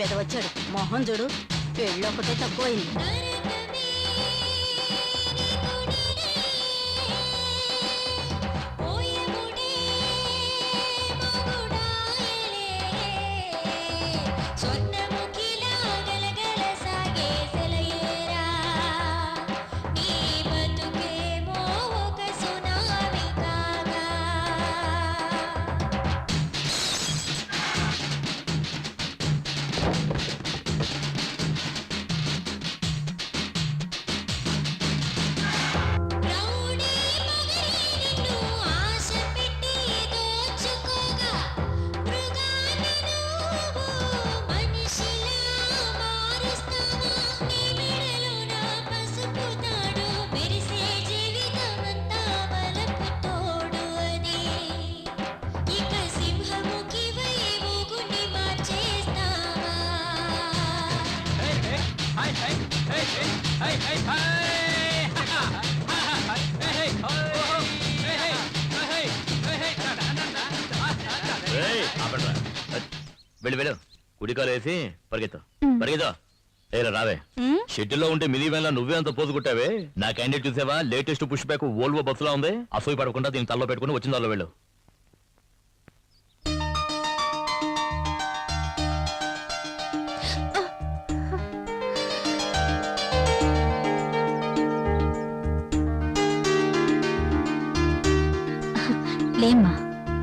వెదవచ్చాడు మోహన్ చూడు పెళ్ళి ఒకటే తక్కువైంది. వెళ్ళు వెళ్ళు. కుడికాలు వేసి పరిగెత్తు. పరిగెత్తా. ఏరా రావే. షెడ్యూల్లో ఉంటే మినీ వ్యాన్ నువ్వే అంత పోజు కొట్టావే? నా క్యాండిడేట్ చూసావా? లేటెస్ట్ పుష్ బ్యాక్ ఓల్వో బస్సులో ఉంది. అసూయ పడకుండా దీన్ని తల్లో పెట్టుకుని వచ్చిన దానిలో వెళ్ళు. లేమ్మా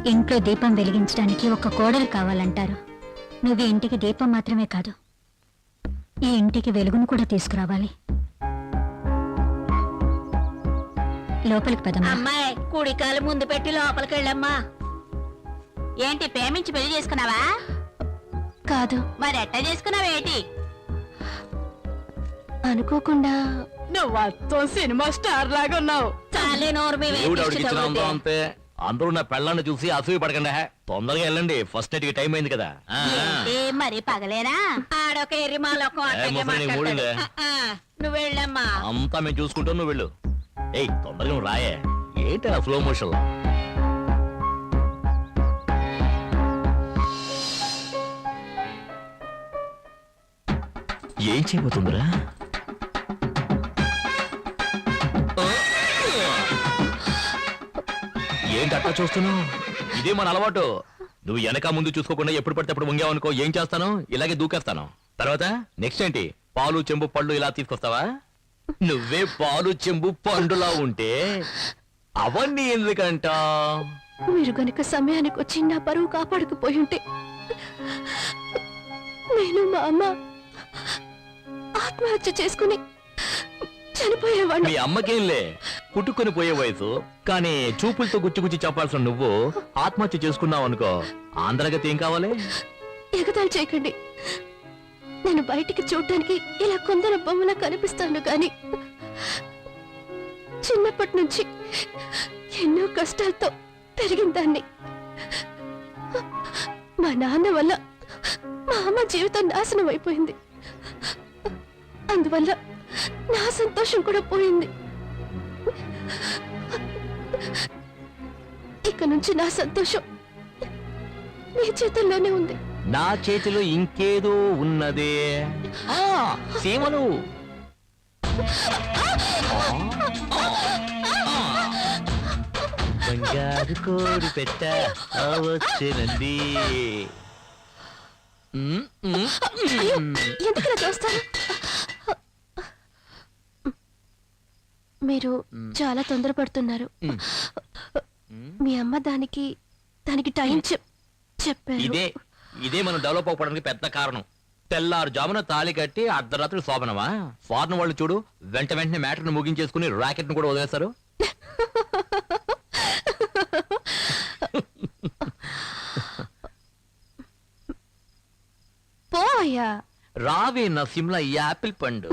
ఇంట్లో దీపం వెలిగించడానికి ఒక కోడలు కావాలంటారు. నువ్వు ఈ ఇంటికి దీపం మాత్రమే కాదు ఈ ఇంటికి వెలుగును కూడా తీసుకురావాలి. లోపలికి పదమ్మా. అమ్మాయి కుడికాలు ముందు పెట్టి లోపలికి వెళ్ళమ్మా ఏంటి ప్రేమించి పెళ్ళి చేసుకున్నావా? కాదు. మరి ఎట్ట చేసుకున్నావేటి అనుకోకుండా. నువ్వు అత్తో సినిమా స్టార్ లాగా ఉన్నావు చాలే నోరు మీ దేవుడు ఆవిడకి ఇచ్చిన వేధించి అందం అంతే అందరూ నా పెళ్ళాన్ని చూసి అసూయ పడకండి. హే. తొందరగా వెళ్ళండి. ఫస్ట్ నైట్కి టైం అయింది కదా. ఆ, ఆ. ఏంటి మరి పగలేనా? ఆడొక ఎర్రిమాలొక. నువ్వు వెళ్ళమ్మా. అంతా మేము చూసుకుంటాం నువ్వు వెళ్ళు. ఏయ్ తొందరగా నువ్వు రాయే. ఏంటి స్లో మోషన్ ఏం చేయబోతుందిరా? ఏంటి అట్లా చూస్తున్నావు? ఇదే మన అలవాటు. నువ్వు వెనక ముందు చూసుకోకుండా ఎప్పుడు పడితే అప్పుడు వంగావనుకో ఏం చేస్తాను ఇలాగే దూకేస్తాను. తర్వాత నెక్స్ట్ ఏంటి? పాలు చెంబు పళ్ళు ఇలా తీసుకొస్తావా? నువ్వే పాలు చెంబు పండులా ఉంటే అవన్నీ ఎందుకంట? మీరు గనుక సమయానికి వచ్చి నా పరువు కాపాడుకుపోయి ఉంటే నేను మా అమ్మ ఆత్మహత్య చేసుకుని చనిపోయేవాడిని మీ అమ్మకేంలే పుట్టుకొని పోయే వయసు కానీ చూపులతో గుచ్చి గుచ్చి చెప్పాల్సిన నువ్వు ఆత్మహత్య చేసుకున్నావు అనుకో ఆంధ్రగతి ఏం కావాలి? ఎగతాళి చేయకండి. నేను బయటికి చూడటానికి ఇలా కొందరు బొమ్మలా కనిపిస్తాను కానీ చిన్నప్పటి నుంచి ఎన్నో కష్టాలతో పెరిగిన దాన్ని. మా నాన్న వల్ల మా అమ్మ జీవితం నాశనం అయిపోయింది. అందువల్ల నా సంతోషం కూడా పోయింది. ఇక నుంచి నా సంతోషం మీ చేతుల్లోనే ఉంది. నా చేతిలో ఇంకేదో ఉన్నదే. ఆ సీమలు. బంగారు కోడి పెట్ట అయ్యో ఉమ్. ఎందుకు ఇలా చూస్తారు? మీరు చాలా తొందరపడుతున్నారు. మీ అమ్మ దానికి దానికి టైం చెప్ చెప్పారు. ఇదే ఇదే మనం డెవలప్ అవ్వడానికి పెద్ద కారణం. తెల్లారు జామున తాళి కట్టి అర్ధరాత్రి శోభనమా? ఫారెన్ వాళ్ళు చూడు వెంట వెంటనే మ్యాటర్ను ముగించేసుకుని రాకెట్ను కూడా వదిలేస్తారు. పో అయ్యా రావే నా సిమ్లా ఈ యాపిల్ పండు.